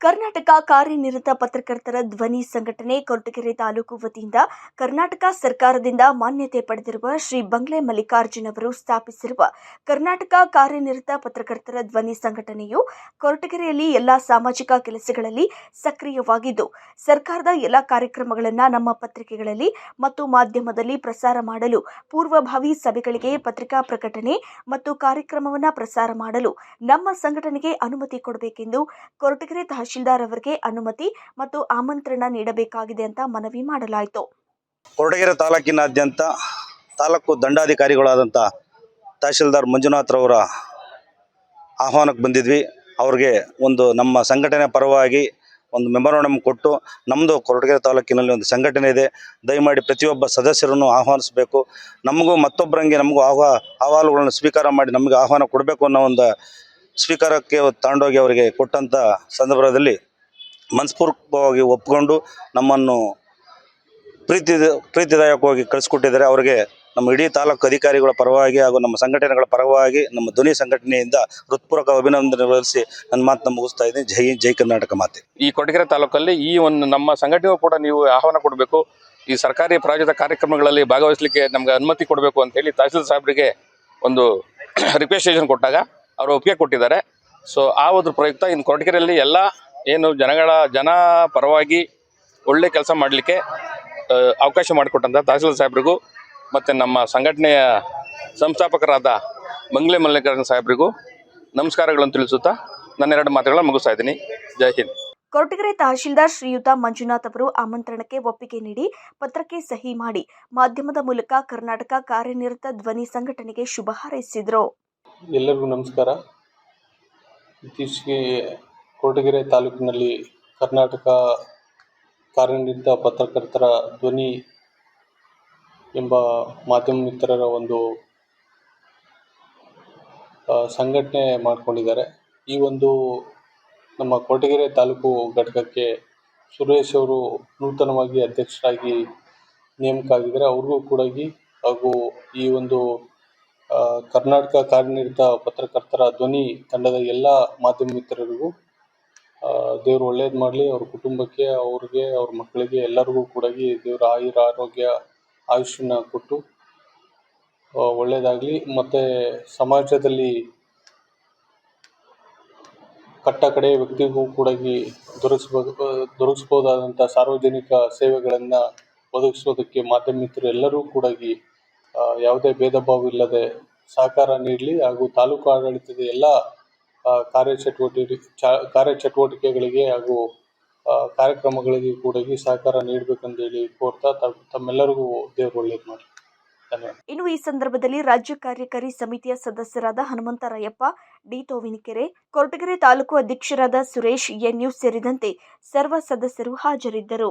ಕರ್ನಾಟಕ ಕಾರ್ಯನಿರತ ಪತ್ರಕರ್ತರ ಧ್ವನಿ ಸಂಘಟನೆ ಕೊರಟಗೆರೆ ತಾಲೂಕು ವತಿಯಿಂದ ಕರ್ನಾಟಕ ಸರ್ಕಾರದಿಂದ ಮಾನ್ಯತೆ ಪಡೆದಿರುವ ಶ್ರೀ ಬಂಗ್ಲೆ ಮಲ್ಲಿಕಾರ್ಜುನ್ ಅವರು ಸ್ಥಾಪಿಸಿರುವ ಕರ್ನಾಟಕ ಕಾರ್ಯನಿರತ ಪತ್ರಕರ್ತರ ಧ್ವನಿ ಸಂಘಟನೆಯು ಕೊರಟಗೆರೆಯಲ್ಲಿ ಎಲ್ಲಾ ಸಾಮಾಜಿಕ ಕೆಲಸಗಳಲ್ಲಿ ಸಕ್ರಿಯವಾಗಿದ್ದು, ಸರ್ಕಾರದ ಎಲ್ಲ ಕಾರ್ಯಕ್ರಮಗಳನ್ನು ನಮ್ಮ ಪತ್ರಿಕೆಗಳಲ್ಲಿ ಮತ್ತು ಮಾಧ್ಯಮದಲ್ಲಿ ಪ್ರಸಾರ ಮಾಡಲು ಪೂರ್ವಭಾವಿ ಸಭೆಗಳಿಗೆ ಪತ್ರಿಕಾ ಪ್ರಕಟಣೆ ಮತ್ತು ಕಾರ್ಯಕ್ರಮವನ್ನು ಪ್ರಸಾರ ಮಾಡಲು ನಮ್ಮ ಸಂಘಟನೆಗೆ ಅನುಮತಿ ಕೊಡಬೇಕೆಂದು ಕೊರಟಗೆರೆ ತಹಶೀಲ್ದಾರ್ ಅವರಿಗೆ ಅನುಮತಿ ಮತ್ತು ಆಮಂತ್ರಣ ನೀಡಬೇಕಾಗಿದೆ ಅಂತ ಮನವಿ ಮಾಡಲಾಯಿತು. ಕೊರಟಗೆರೆ ತಾಲೂಕಿನಾದ್ಯಂತ ತಾಲೂಕು ದಂಡಾಧಿಕಾರಿಗಳಾದಂಥ ತಹಶೀಲ್ದಾರ್ ಮಂಜುನಾಥ್ರವರ ಆಹ್ವಾನಕ್ಕೆ ಬಂದಿದ್ವಿ. ಅವ್ರಿಗೆ ಒಂದು ನಮ್ಮ ಸಂಘಟನೆ ಪರವಾಗಿ ಒಂದು ಮೆಮೊರಾಂಡಮ್ ಕೊಟ್ಟು ನಮ್ಮದು ಕೊರಟಗೆರೆ ತಾಲೂಕಿನಲ್ಲಿ ಒಂದು ಸಂಘಟನೆ ಇದೆ. ದಯಮಾಡಿ ಪ್ರತಿಯೊಬ್ಬ ಸದಸ್ಯರನ್ನು ಆಹ್ವಾನಿಸಬೇಕು. ನಮಗೂ ಮತ್ತೊಬ್ಬರಂಗೆ ನಮಗೂ ಆಹ್ವಾ, ಅಹವಾಲುಗಳನ್ನು ಸ್ವೀಕಾರ ಮಾಡಿ ನಮಗೆ ಆಹ್ವಾನ ಕೊಡಬೇಕು ಅನ್ನೋ ಒಂದು ಸ್ವೀಕಾರಕ್ಕೆ ತಗೊಂಡೋಗಿ ಅವರಿಗೆ ಕೊಟ್ಟಂಥ ಸಂದರ್ಭದಲ್ಲಿ ಮನಸ್ಪೂರ್ವಕವಾಗಿ ಒಪ್ಕೊಂಡು ನಮ್ಮನ್ನು ಪ್ರೀತಿ, ಪ್ರೀತಿದಾಯಕವಾಗಿ ಕಳಿಸ್ಕೊಟ್ಟಿದ್ದಾರೆ. ಅವರಿಗೆ ನಮ್ಮ ಇಡೀ ತಾಲೂಕು ಅಧಿಕಾರಿಗಳ ಪರವಾಗಿ ಹಾಗೂ ನಮ್ಮ ಸಂಘಟನೆಗಳ ಪರವಾಗಿ, ನಮ್ಮ ಧ್ವನಿ ಸಂಘಟನೆಯಿಂದ ಹೃತ್ಪೂರ್ವಕ ಅಭಿನಂದನೆ ಸಲ್ಲಿಸಿ ನನ್ನ ಮಾತನ್ನ ಮುಗಿಸ್ತಾ ಇದ್ದೀನಿ. ಜೈ ಜೈ ಕರ್ನಾಟಕ ಮಾತೆ. ಈ ಕೊಡಗೆರೆ ತಾಲೂಕಲ್ಲಿ ಈ ಒಂದು ನಮ್ಮ ಸಂಘಟನೆಗೂ ಕೂಡ ನೀವು ಆಹ್ವಾನ ಕೊಡಬೇಕು. ಈ ಸರ್ಕಾರಿ ಪ್ರಾಯೋಜಿತ ಕಾರ್ಯಕ್ರಮಗಳಲ್ಲಿ ಭಾಗವಹಿಸಲಿಕ್ಕೆ ನಮ್ಗೆ ಅನುಮತಿ ಕೊಡಬೇಕು ಅಂತೇಳಿ ತಹಸೀಲ್ ಸಾಹೇಬರಿಗೆ ಒಂದು ರಿಕ್ವೆಸ್ಟೇಷನ್ ಕೊಟ್ಟಾಗ ಅವರು ಒಪ್ಪಿಗೆ ಕೊಟ್ಟಿದ್ದಾರೆ. ಸೊ ಆ ಒಂದು ಪ್ರಯುಕ್ತ ಇನ್ನು ಕೊರಟಗೆರೆಯಲ್ಲಿ ಎಲ್ಲ ಏನು ಜನಗಳ ಜನ ಪರವಾಗಿ ಒಳ್ಳೆ ಕೆಲಸ ಮಾಡಲಿಕ್ಕೆ ಅವಕಾಶ ಮಾಡಿಕೊಟ್ಟಂಥ ತಹಸೀಲ್ ಸಾಹೇಬ್ರಿಗೂ ಮತ್ತು ನಮ್ಮ ಸಂಘಟನೆಯ ಸಂಸ್ಥಾಪಕರಾದ ಮಂಗ್ಲೆ ಮಲ್ಲಿಕಾರ್ಜುನ ಸಾಹೇಬ್ರಿಗೂ ನಮಸ್ಕಾರಗಳನ್ನು ತಿಳಿಸುತ್ತಾ ನನ್ನ ಎರಡು ಮಾತುಗಳನ್ನು ಮುಗಿಸ್ತಾ ಇದ್ದೀನಿ. ಜೈ ಹಿಂದ್. ಕೊರಟಗೆರೆ ತಹಶೀಲ್ದಾರ್ ಶ್ರೀಯುತ ಮಂಜುನಾಥ್ ಅವರು ಆಮಂತ್ರಣಕ್ಕೆ ಒಪ್ಪಿಗೆ ನೀಡಿ ಪತ್ರಕ್ಕೆ ಸಹಿ ಮಾಡಿ ಮಾಧ್ಯಮದ ಮೂಲಕ ಕರ್ನಾಟಕ ಕಾರ್ಯನಿರತ ಧ್ವನಿ ಸಂಘಟನೆಗೆ ಶುಭ ಹಾರೈಸಿದರು. ಎಲ್ಲರಿಗೂ ನಮಸ್ಕಾರ. ಇತ್ತೀಚೆಗೆ ಕೊರಟಗೆರೆ ತಾಲೂಕಿನಲ್ಲಿ ಕರ್ನಾಟಕ ಕಾರ್ಯನಿರತ ಪತ್ರಕರ್ತರ ಧ್ವನಿ ಎಂಬ ಮಾಧ್ಯಮ ಮಿತ್ರರ ಒಂದು ಸಂಘಟನೆ ಮಾಡಿಕೊಂಡಿದ್ದಾರೆ. ಈ ಒಂದು ನಮ್ಮ ಕೊರಟಗೆರೆ ತಾಲೂಕು ಘಟಕಕ್ಕೆ ಸುರೇಶ್ ಅವರು ನೂತನವಾಗಿ ಅಧ್ಯಕ್ಷರಾಗಿ ನೇಮಕ ಆಗಿದ್ದಾರೆ ಅವ್ರಿಗೂ ಕೂಡ ಹಾಗೂ ಈ ಒಂದು ಕರ್ನಾಟಕ ಕಾರ್ಯನಿರತ ಪತ್ರಕರ್ತರ ಧ್ವನಿ ತಂಡದ ಎಲ್ಲ ಮಾಧ್ಯಮ ಮಿತ್ರರಿಗೂ ದೇವರು ಒಳ್ಳೇದು ಮಾಡಲಿ, ಅವ್ರ ಕುಟುಂಬಕ್ಕೆ, ಅವ್ರಿಗೆ, ಅವ್ರ ಮಕ್ಕಳಿಗೆ, ಎಲ್ಲರಿಗೂ ಕೂಡ ದೇವರ ಆಯುರ, ಆರೋಗ್ಯ, ಆಯುಷ್ಯನ ಕೊಟ್ಟು ಒಳ್ಳೇದಾಗ್ಲಿ. ಮತ್ತು ಸಮಾಜದಲ್ಲಿ ಕಟ್ಟ ಕಡೆ ವ್ಯಕ್ತಿಗೂ ಕೂಡ ದೊರಕಿಸ್ಬೋದು ದೊರಕಿಸ್ಬೋದಾದಂಥ ಸಾರ್ವಜನಿಕ ಸೇವೆಗಳನ್ನು ಒದಗಿಸೋದಕ್ಕೆ ಮಾಧ್ಯಮ ಮಿತ್ರರು ಎಲ್ಲರೂ ಕೂಡ ಯಾವುದೇ ಭೇದ ಭಾವ ಇಲ್ಲದೆ ಸಹಕಾರ ನೀಡಲಿ ಹಾಗೂ ತಾಲೂಕು ಆಡಳಿತದ ಎಲ್ಲ ಕಾರ್ಯಚಟುವಟಿಕೆ ಕಾರ್ಯಚಟುವಟಿಕೆಗಳಿಗೆ ಹಾಗೂ ಕಾರ್ಯಕ್ರಮಗಳಿಗೆ ಕೂಡ ಸಹಕಾರ ನೀಡಬೇಕಂತೇಳಿ ಕೋರ್ತಾ ತಮ್- ತಮ್ಮೆಲ್ಲರಿಗೂ ದೇವರು ಒಳ್ಳೇದು ಮಾಡಿ ಇನ್ನು ಈ ಸಂದರ್ಭದಲ್ಲಿ ರಾಜ್ಯ ಕಾರ್ಯಕಾರಿ ಸಮಿತಿಯ ಸದಸ್ಯರಾದ ಹನುಮಂತರಾಯಪ್ಪ, ಡಿ ತೋವಿನಕೆರೆ, ಕೊರಟಗೆರೆ ತಾಲೂಕು ಅಧ್ಯಕ್ಷರಾದ ಸುರೇಶ್, ಎನ್ಯು ಸೇರಿದಂತೆ ಸರ್ವ ಸದಸ್ಯರು ಹಾಜರಿದ್ದರು.